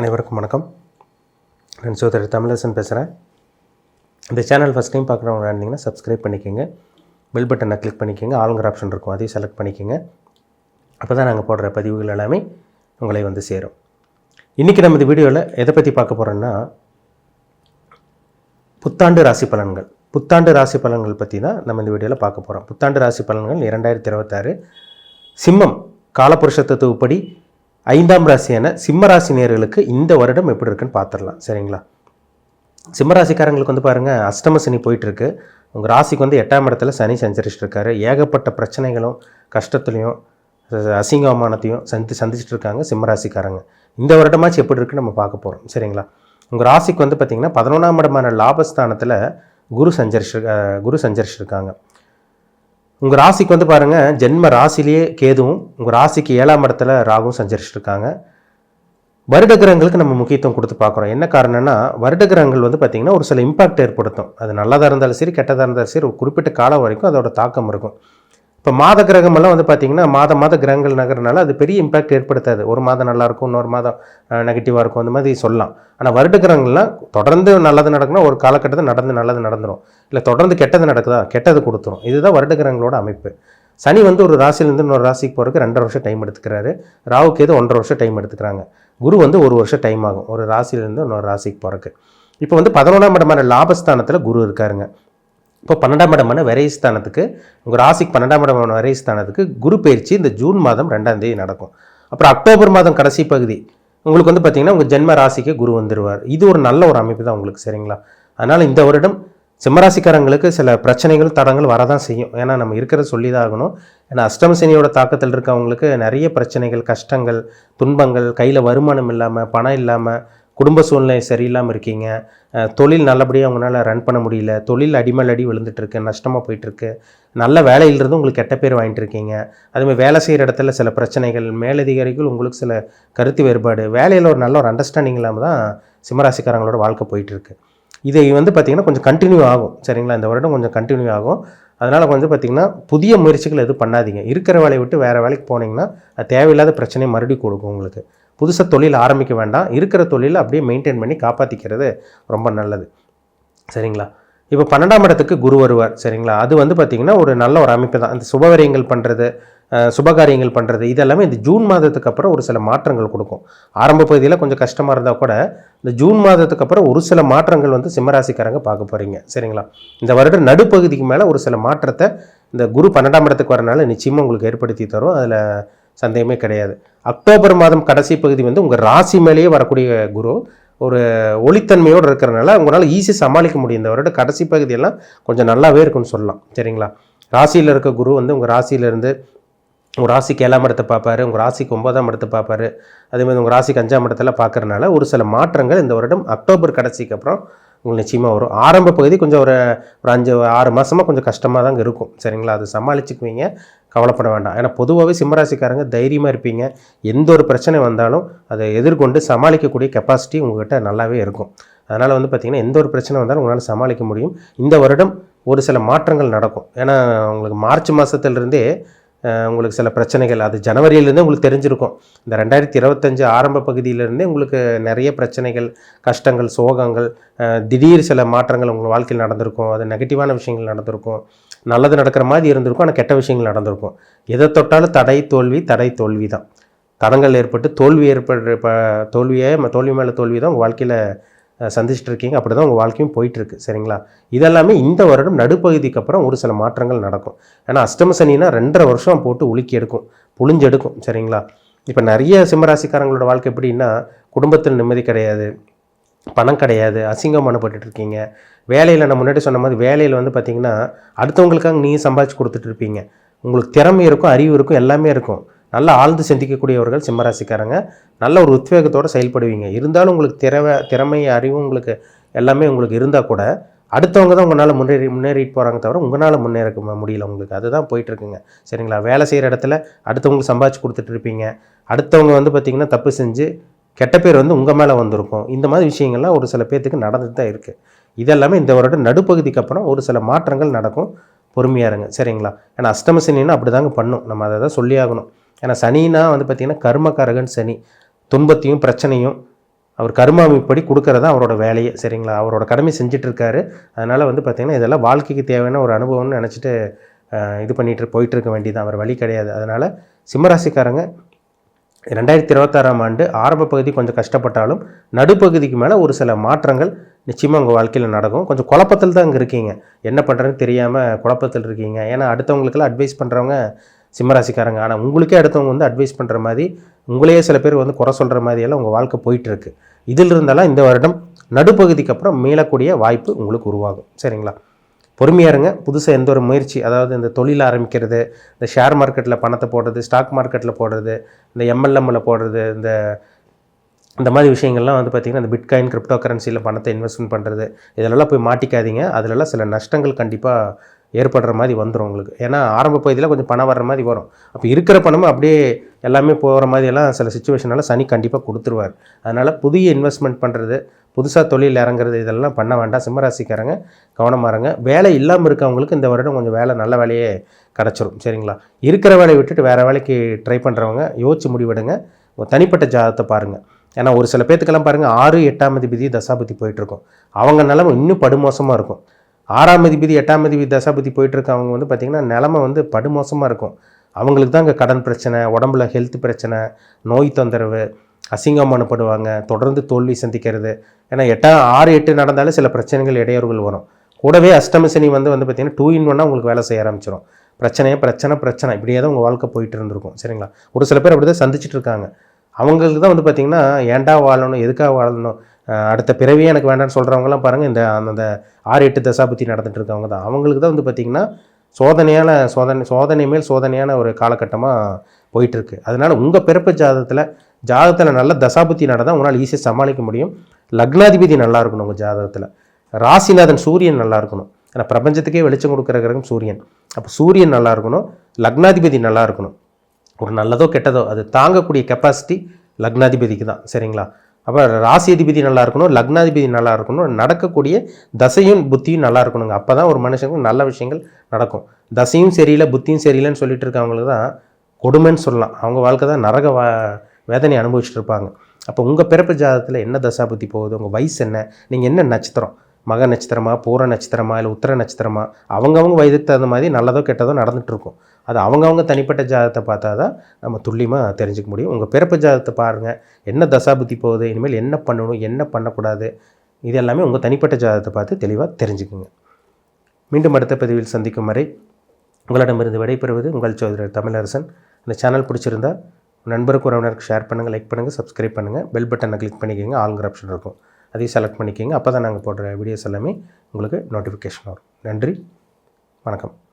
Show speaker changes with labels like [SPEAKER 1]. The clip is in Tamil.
[SPEAKER 1] அனைவருக்கும் வணக்கம். நான் சோதரர் தமிழரசன் பேசுகிறேன் இந்த சேனல் ஃபஸ்ட் டைம் பார்க்குறவங்க இருந்தீங்கன்னா சப்ஸ்கிரைப் பண்ணிக்கோங்க. பெல் பட்டனை கிளிக் பண்ணிக்கோங்க. ஆளுங்கிற ஆப்ஷன் இருக்கும். அதையும் செலக்ட் பண்ணிக்கோங்க. அப்போ தான் நாங்கள் போடுற பதிவுகள் எல்லாமே உங்களை வந்து சேரும். இன்றைக்கி நம்ம இந்த வீடியோவில் எதை பற்றி பார்க்க போகிறோன்னா புத்தாண்டு ராசி பலன்கள். புத்தாண்டு ராசி பலன்கள் பற்றி தான் நம்ம இந்த வீடியோவில் பார்க்க போகிறோம் புத்தாண்டு ராசி பலன்கள் இரண்டாயிரத்தி இருபத்தாறு. சிம்மம் காலபுருஷ தத்துவப்படி ஐந்தாம் ராசியான சிம்ம ராசி நேர்களுக்கு இந்த வருடம் எப்படி இருக்குன்னு பார்த்துடலாம். சரிங்களா? சிம்ம ராசிக்காரங்களுக்கு வந்து பாருங்கள் அஷ்டம சனி போயிட்டுருக்கு. உங்கள் ராசிக்கு வந்து எட்டாம் இடத்துல சனி சஞ்சரிச்சுட்டு இருக்காரு ஏகப்பட்ட பிரச்சனைகளும் கஷ்டத்துலையும் அசிங்க அவமானத்தையும் சந்தி சந்திச்சுட்டு இருக்காங்க சிம்ம ராசிக்காரங்க இந்த வருடமாச்சு எப்படி இருக்குன்னு நம்ம பார்க்க போகிறோம் சரிங்களா? உங்கள் ராசிக்கு வந்து பார்த்திங்கன்னா பதினொன்றாம் இடமான லாபஸ்தானத்தில் குரு சஞ்சரிச்சு குரு சஞ்சரிச்சிருக்காங்க. உங்கள் ராசிக்கு வந்து பாருங்கள் ஜென்ம ராசிலேயே கேதுவும் உங்கள் ராசிக்கு ஏழாம் இடத்துல ராகும் சஞ்சரிச்சிருக்காங்க. வருட கிரகங்களுக்கு நம்ம முக்கியத்துவம் கொடுத்து பார்க்குறோம். என்ன காரணம்னா வருட கிரகங்கள் வந்து பார்த்திங்கன்னா ஒரு சில இம்பாக்ட் ஏற்படுத்தும். அது நல்லதாக இருந்தாலும் சரி கெட்டதாக இருந்தாலும் சரி ஒரு குறிப்பிட்ட காலம் வரைக்கும் அதோட தாக்கம் இருக்கும். இப்போ மாத கிரகமெல்லாம் வந்து பார்த்திங்கன்னா மாத மாத கிரகங்கள் நகரனால அது பெரிய இம்பாக்ட் ஏற்படுத்தாது. ஒரு மாதம் நல்லாயிருக்கும் இன்னொரு மாதம் நெகட்டிவாக இருக்கும் அந்த மாதிரி சொல்லலாம். ஆனால் வருட கிரகங்கள்லாம் தொடர்ந்து நல்லது நடக்குன்னா ஒரு காலகட்டத்தில் நடந்து நல்லது நடந்துடும் இல்லை தொடர்ந்து கெட்டது நடக்குதா? கெட்டது கொடுத்துரும். இதுதான் வருட கிரகங்களோட அமைப்பு. சனி வந்து ஒரு ராசிலேருந்து இன்னொரு ராசிக்கு போகிறதுக்கு ரெண்டரை வருஷம் டைம் எடுத்துக்கிறாரு. ராவுக்கு எது ஒன்றரை வருஷம் டைம் எடுத்துக்கிறாங்க. குரு வந்து ஒரு வருஷம் டைம் ஆகும். ஒரு ராசிலேருந்து இன்னொரு ராசிக்கு போகிறக்கு இப்போ வந்து பதினொன்றாம் இடமான லாபஸ்தானத்தில் குரு இருக்காருங்க. இப்போ பன்னெண்டாம் இடமான விரைஸ்தானத்துக்கு உங்கள் ராசிக்கு பன்னெண்டாம் இடமான விரைஸ்தானத்துக்கு குரு பயிற்சி இந்த ஜூன் மாதம் ரெண்டாம் தேதி நடக்கும். அப்புறம் அக்டோபர் மாதம் கடைசி பகுதி உங்களுக்கு வந்து பார்த்தீங்கன்னா உங்கள் ஜென்ம ராசிக்கு குரு வந்துடுவார் இது ஒரு நல்ல ஒரு அமைப்பு தான் உங்களுக்கு சரிங்களா? அதனால் இந்த வருடம் சிம்மராசிக்காரங்களுக்கு சில பிரச்சனைகள் தடங்கள் வரதான் செய்யும். ஏன்னா நம்ம இருக்கிறத சொல்லி தான் ஆகணும். ஏன்னா அஷ்டம சனியோட தாக்கத்தில் இருக்கவங்களுக்கு நிறைய பிரச்சனைகள் கஷ்டங்கள் துன்பங்கள் கையில் வருமானம் இல்லாமல் பணம் இல்லாமல் குடும்ப சூழ்நிலை சரியில்லாமல் இருக்கீங்க. தொழில் நல்லபடியாக உங்களால் ரன் பண்ண முடியல. தொழில் அடிமேல் அடி விழுந்துட்டுருக்கு. நஷ்டமாக போயிட்டுருக்கு. நல்ல வேலையிலிருந்து உங்களுக்கு கெட்ட பேர் வாங்கிட்டு இருக்கீங்க. அதுமாதிரி வேலை செய்கிற இடத்துல சில பிரச்சனைகள் மேலதிகாரிகள் உங்களுக்கு சில கருத்து வேறுபாடு. வேலையில் ஒரு நல்ல ஒரு அண்டர்ஸ்டாண்டிங் இல்லாமல் தான் சிம்மராசிக்காரங்களோட வாழ்க்கை போயிட்டுருக்கு. இது வந்து பார்த்திங்கன்னா கொஞ்சம் கண்டினியூ ஆகும். சரிங்களா? இந்த வருடம் கொஞ்சம் கண்டினியூ ஆகும். அதனால் கொஞ்சம் பார்த்திங்கன்னா புதிய முயற்சிகள் எதுவும் பண்ணாதீங்க. இருக்கிற வேலையை விட்டு வேறு வேலைக்கு போனீங்கன்னா அது தேவையில்லாத பிரச்சனையை மறுபடியும் கொடுக்கும் உங்களுக்கு. புதுசாக தொழில் ஆரம்பிக்க வேண்டாம். இருக்கிற தொழிலை அப்படியே மெயின்டைன் பண்ணி காப்பாற்றிக்கிறது ரொம்ப நல்லது. சரிங்களா? இப்போ பன்னெண்டாம் இடத்துக்கு குரு வருவார். சரிங்களா? அது வந்து பார்த்திங்கன்னா ஒரு நல்ல ஒரு அமைப்பு தான். இந்த சுபகாரியங்கள் பண்ணுறது சுபகாரியங்கள் பண்ணுறது இதெல்லாமே இந்த ஜூன் மாதத்துக்கு அப்புறம் ஒரு சில மாற்றங்கள் கொடுக்கும். ஆரம்ப பகுதியில் கொஞ்சம் கஷ்டமாக இருந்தால் கூட இந்த ஜூன் மாதத்துக்கு அப்புறம் ஒரு சில மாற்றங்கள் வந்து சிம்மராசிக்காரங்க பார்க்க போகிறீங்க சரிங்களா? இந்த வருடம் நடுப்பகுதிக்கு மேலே ஒரு சில மாற்றத்தை இந்த குரு பன்னெண்டாம் இடத்துக்கு வரனால நிச்சயமாக உங்களுக்கு ஏற்படுத்தி தரும். அதில் சந்தேகமே கிடையாது. அக்டோபர் மாதம் கடைசி பகுதி வந்து உங்கள் ராசி மேலேயே வரக்கூடிய குரு. ஒரு ஒளித்தன்மையோடு இருக்கிறனால உங்களால் ஈஸியாக சமாளிக்க முடியும். இந்த வருடம் கடைசி பகுதியெல்லாம் கொஞ்சம் நல்லாவே இருக்குன்னு சொல்லலாம். சரிங்களா? ராசியில் இருக்க குரு வந்து உங்கள் ராசியிலேருந்து உங்கள் ராசிக்கு ஏழாம் இடத்தை பார்ப்பாரு. உங்கள் ராசிக்கு ஒன்பதாம் இடத்தை பார்ப்பாரு. அதேமாதிரி உங்கள் ராசிக்கு அஞ்சாம் இடத்துல பார்க்கறனால ஒரு சில மாற்றங்கள் இந்த வருடம் அக்டோபர் கடைசிக்கு அப்புறம் உங்களுக்கு நிச்சயமாக வரும். ஆரம்ப பகுதி கொஞ்சம் ஒரு ஒரு அஞ்சு ஆறு மாதமாக கொஞ்சம் கஷ்டமாக தாங்க இருக்கும். சரிங்களா? அது சமாளிச்சுக்குவீங்க. கவலைப்பட வேண்டாம். ஏன்னா பொதுவாகவே சிம்மராசிக்காரங்க தைரியமாக இருப்பீங்க. எந்த ஒரு பிரச்சனை வந்தாலும் அதை எதிர்கொண்டு சமாளிக்கக்கூடிய கெப்பாசிட்டி உங்கள்கிட்ட நல்லாவே இருக்கும். அதனால் வந்து பார்த்திங்கன்னா எந்த ஒரு பிரச்சனை வந்தாலும் உங்களால் சமாளிக்க முடியும். இந்த வருடம் ஒரு சில மாற்றங்கள் நடக்கும். ஏன்னா உங்களுக்கு மார்ச் மாதத்துலேருந்தே உங்களுக்கு சில பிரச்சனைகள் அது ஜனவரியிலேருந்தே உங்களுக்கு தெரிஞ்சிருக்கும். இந்த ரெண்டாயிரத்தி இருபத்தஞ்சு ஆரம்ப பகுதியிலேருந்தே உங்களுக்கு நிறைய பிரச்சனைகள் கஷ்டங்கள் சோகங்கள் திடீர் சில மாற்றங்கள் உங்கள் வாழ்க்கையில் நடந்திருக்கும். அது நெகட்டிவான விஷயங்கள் நடந்திருக்கும். நல்லது நடக்கிற மாதிரி இருந்திருக்கும் ஆனால் கெட்ட விஷயங்கள் நடந்திருக்கும். எதை தொட்டாலும் தடை தோல்வி தடை தோல்வி தான். தடங்கள் ஏற்பட்டு தோல்வி ஏற்படுற இப்போ தோல்வியே தோல்வி மேலே தோல்வி தான் உங்கள் வாழ்க்கையில் சந்திச்சுட்டு இருக்கீங்க. அப்படி தான் உங்கள் வாழ்க்கையும் போயிட்டுருக்கு. சரிங்களா? இதெல்லாமே இந்த வருடம் நடுப்பகுதிக்கு அப்புறம் ஒரு சில மாற்றங்கள் நடக்கும். ஏன்னா அஷ்டம சனினா ரெண்டரை வருஷம் போட்டு உலுக்கி எடுக்கும் புளிஞ்செடுக்கும் சரிங்களா? இப்போ நிறைய சிம்மராசிக்காரங்களோட வாழ்க்கை எப்படின்னா குடும்பத்தில் நிம்மதி கிடையாது. பணம் கிடையாது அசிங்கமானப்பட்டு இருக்கீங்க வேலையில் நான் முன்னாடி சொன்ன மாதிரி வேலையில் வந்து பார்த்தீங்கன்னா அடுத்தவங்களுக்காக நீங்கள் சம்பாதிச்சு கொடுத்துட்டு இருப்பீங்க உங்களுக்கு திறமை இருக்கும் அறிவு இருக்கும் எல்லாமே இருக்கும். நல்லா ஆழ்ந்து சிந்திக்கக்கூடியவர்கள் சிம்மராசிக்காரங்க. நல்ல ஒரு உத்வேகத்தோடு செயல்படுவீங்க. இருந்தாலும் உங்களுக்கு திறமை திறமை அறிவு உங்களுக்கு எல்லாமே உங்களுக்கு இருந்தால் கூட அடுத்தவங்க தான் உங்களால் முன்னேறி முன்னேறிட்டு போகிறாங்க தவிர உங்களால் முன்னேற முடியல உங்களுக்கு. அதுதான் போயிட்டுருக்குங்க சரிங்களா? வேலை செய்கிற இடத்துல அடுத்தவங்களுக்கு சம்பாதிச்சு கொடுத்துட்டு இருப்பீங்க அடுத்தவங்க வந்து பார்த்திங்கன்னா தப்பு செஞ்சு கெட்ட பேர் வந்து உங்கள் மேலே வந்திருக்கும். இந்த மாதிரி விஷயங்கள்லாம் ஒரு சில பேர்த்துக்கு நடந்துட்டு தான் இருக்குது இதெல்லாமே இந்த வருடம் நடுப்பகுதிக்கு அப்புறம் ஒரு சில மாற்றங்கள் நடக்கும். பொறுமையாக இருங்க. சரிங்களா? ஏன்னா அஷ்டம சனின்னா அப்படி தாங்க பண்ணும். நம்ம அதை தான் சொல்லி ஆகணும். ஏன்னா சனினா வந்து பார்த்திங்கன்னா கர்மக்காரகன் சனி. துன்பத்தையும் பிரச்சனையும் அவர் கருமாமிப்படி கொடுக்கறதா அவரோட வேலையை. சரிங்களா? அவரோட கடமை செஞ்சுட்டு இருக்காரு அதனால் வந்து பார்த்திங்கன்னா இதெல்லாம் வாழ்க்கைக்கு தேவையான ஒரு அனுபவம்னு நினச்சிட்டு இது பண்ணிட்டு போயிட்டு இருக்க வேண்டியது அவர் வழி கிடையாது. அதனால் சிம்மராசிக்காரங்க ரெண்டாயிரத்தி இருபத்தாறாம் ஆண்டு ஆரம்ப பகுதி கொஞ்சம் கஷ்டப்பட்டாலும் நடுப்பகுதிக்கு மேலே ஒரு சில மாற்றங்கள் நிச்சயமாக உங்கள் வாழ்க்கையில் நடக்கும். கொஞ்சம் குழப்பத்தில் தான் அங்கே இருக்கீங்க. என்ன பண்ணுறதுன்னு தெரியாமல் குழப்பத்தில் இருக்கீங்க. ஏன்னா அடுத்தவங்களுக்கெல்லாம் அட்வைஸ் பண்ணுறவங்க சிம்மராசிக்காரங்க. ஆனால் உங்களுக்கே அடுத்தவங்க வந்து அட்வைஸ் பண்ணுற மாதிரி உங்களையே சில பேர் வந்து குறை சொல்கிற மாதிரியெல்லாம் உங்கள் வாழ்க்கை போயிட்டுருக்கு. இதில் இருந்தாலும் இந்த வருடம் நடுப்பகுதிக்கு அப்புறம் மீளக்கூடிய வாய்ப்பு உங்களுக்கு உருவாகும். சரிங்களா? பொறுமையாக இருங்க. புதுசாக எந்த ஒரு முயற்சி அதாவது இந்த தொழில் ஆரம்பிக்கிறது இந்த ஷேர் மார்க்கெட்டில் பணத்தை போடுறது ஸ்டாக் மார்க்கெட்டில் போடுறது இந்த எம்எல்எம்மில் போடுறது இந்த இந்த மாதிரி விஷயங்கள்லாம் வந்து பார்த்திங்கன்னா இந்த பிட்காயின் கிரிப்டோ கரன்சியில் பணத்தை இன்வெஸ்ட்மெண்ட் பண்ணுறது இதிலெல்லாம் போய் மாட்டிக்காதீங்க. அதிலெல்லாம் சில நஷ்டங்கள் கண்டிப்பாக ஏற்படுற மாதிரி வந்துடும் உங்களுக்கு. ஏன்னா ஆரம்ப பகுதியில் கொஞ்சம் பணம் வர்ற மாதிரி வரும். அப்போ இருக்கிற பணமும் அப்படியே எல்லாமே போகிற மாதிரியெல்லாம் சில சுச்சுவேஷனால் சனி கண்டிப்பாக கொடுத்துருவார். அதனால் புதிய இன்வெஸ்ட்மெண்ட் பண்ணுறது புதுசாக தொழில் இறங்குறது இதெல்லாம் பண்ண வேண்டாம். சிம்மராசிக்காரங்க கவனமாக இருங்க. வேலை இல்லாமல் இருக்கவங்களுக்கு இந்த வருடம் கொஞ்சம் வேலை நல்ல வேலையே கிடச்சிரும். சரிங்களா? இருக்கிற வேலையை விட்டுட்டு வேறு வேலைக்கு ட்ரை பண்ணுறவங்க யோசிச்சு முடிவெடுங்க. தனிப்பட்ட ஜாதகத்தை பாருங்கள் ஏன்னா ஒரு சில பேத்துக்கெல்லாம் பாருங்கள் ஆறு எட்டாம் அதிபதி தசாபதி போயிட்டுருக்கும். அவங்க நிலமை இன்னும் படுமோசமாக இருக்கும். ஆறாம் அதிபதி எட்டாம் அதிபதி தசாபதி போயிட்டுருக்கவங்க வந்து பார்த்திங்கன்னா நிலமை வந்து படுமோசமாக இருக்கும். அவங்களுக்கு தான் அங்கே கடன் பிரச்சனை உடம்புல ஹெல்த் பிரச்சனை நோய் தொந்தரவு அசிங்கமானப்படுவாங்க தொடர்ந்து தோல்வி சந்திக்கிறது. ஏன்னா எட்டா ஆறு எட்டு நடந்தாலே சில பிரச்சனைகள் இடையூறுகள் வரும். கூடவே அஷ்டம சனி வந்து வந்து பார்த்திங்கன்னா டூ இன் ஒன்னாக உங்களுக்கு வேலை செய்ய ஆரம்பிச்சிடும் பிரச்சனையே பிரச்சனை பிரச்சனை. இப்படியே தான் உங்கள் வாழ்க்கை போயிட்டு இருந்திருக்கும். சரிங்களா? ஒரு சில பேர் அப்படி தான் சந்திச்சுட்டு இருக்காங்க. அவங்களுக்கு தான் வந்து பார்த்திங்கன்னா ஏன்டா வாழணும் எதுக்காக வாழணும்? அடுத்த பிறவியே எனக்கு வேண்டாம்னு சொல்கிறவங்களாம் பாருங்கள் இந்த அந்த ஆறு எட்டு தசாபத்தி நடந்துட்டு இருக்கவங்க தான். அவங்களுக்கு தான் வந்து பார்த்திங்கன்னா சோதனையான சோதனை சோதனை மேல் சோதனையான ஒரு காலகட்டமாக போயிட்டுருக்கு அதனால் உங்கள் பிறப்பு ஜாதகத்தில் ஜாதகத்தில் நல்ல தசாபுத்தி நடந்தால் உங்களால் ஈஸியாக சமாளிக்க முடியும். லக்னாதிபதி நல்லா இருக்கணும் உங்கள் ஜாதகத்தில். ராசிநாதன் சூரியன் நல்லா இருக்கணும். ஏன்னா பிரபஞ்சத்துக்கே வெளிச்சம் கொடுக்குற கிரகம் சூரியன். அப்போ சூரியன் நல்லா இருக்கணும். லக்னாதிபதி நல்லா இருக்கணும். ஒரு நல்லதோ கெட்டதோ அது தாங்கக்கூடிய கெப்பாசிட்டி லக்னாதிபதிக்கு தான். சரிங்களா? அப்போ ராசி அதிபதி நல்லா இருக்கணும். லக்னாதிபதி நல்லா இருக்கணும். நடக்கக்கூடிய தசையும் புத்தியும் நல்லா இருக்கணுங்க. அப்போ தான் ஒரு மனுஷனுக்கு நல்ல விஷயங்கள் நடக்கும். தசையும் சரியில்லை புத்தியும் சரியில்லைன்னு சொல்லிட்டு இருக்கவங்களுக்கு தான் கொடுமைன்னு சொல்லலாம். அவங்க வாழ்க்கை தான் நரக வா வேதனை அனுபவிச்சுட்டு இருப்பாங்க அப்போ உங்கள் பிறப்பு ஜாதகத்தில் என்ன தசா போகுது? உங்கள் வயசு என்ன? நீங்கள் என்ன நட்சத்திரம்? மக நட்சத்திரமா? பூர நட்சத்திரமா? இல்லை உத்தர நட்சத்திரமா? அவங்கவுங்க வயதுக்கு தகுந்த மாதிரி நல்லதோ கெட்டதோ நடந்துகிட்ருக்கும் அது அவங்கவுங்க தனிப்பட்ட ஜாதகத்தை பார்த்தா தான் நம்ம துல்லியமாக தெரிஞ்சுக்க முடியும். உங்கள் பிறப்பு ஜாதகத்தை பாருங்கள் என்ன தசாபுத்தி போகுது? இனிமேல் என்ன பண்ணணும்? என்ன பண்ணக்கூடாது? இது எல்லாமே உங்கள் தனிப்பட்ட ஜாதகத்தை பார்த்து தெளிவாக தெரிஞ்சுக்குங்க. மீண்டும் அடுத்த பதிவில் சந்திக்கும் வரை உங்களிடமிருந்து விடைபெறுவது உங்கள் சோதரர் தமிழரசன். இந்த சேனல் பிடிச்சிருந்தா நண்பருக்கு உறவினருக்கு ஷேர் பண்ணுங்கள் லைக் பண்ணுங்கள் சப்ஸ்கிரைப் பண்ணுங்கள் பெல் பட்டனை கிளிக் பண்ணிக்கோங்க ஆளுங்கிற ஆப்ஷன் இருக்கும். அதையும் செலக்ட் பண்ணிக்கோங்க. அப்போ தான் நாங்கள் போடுற வீடியோஸ் எல்லாமே உங்களுக்கு நோட்டிஃபிகேஷன் வரும். நன்றி வணக்கம்.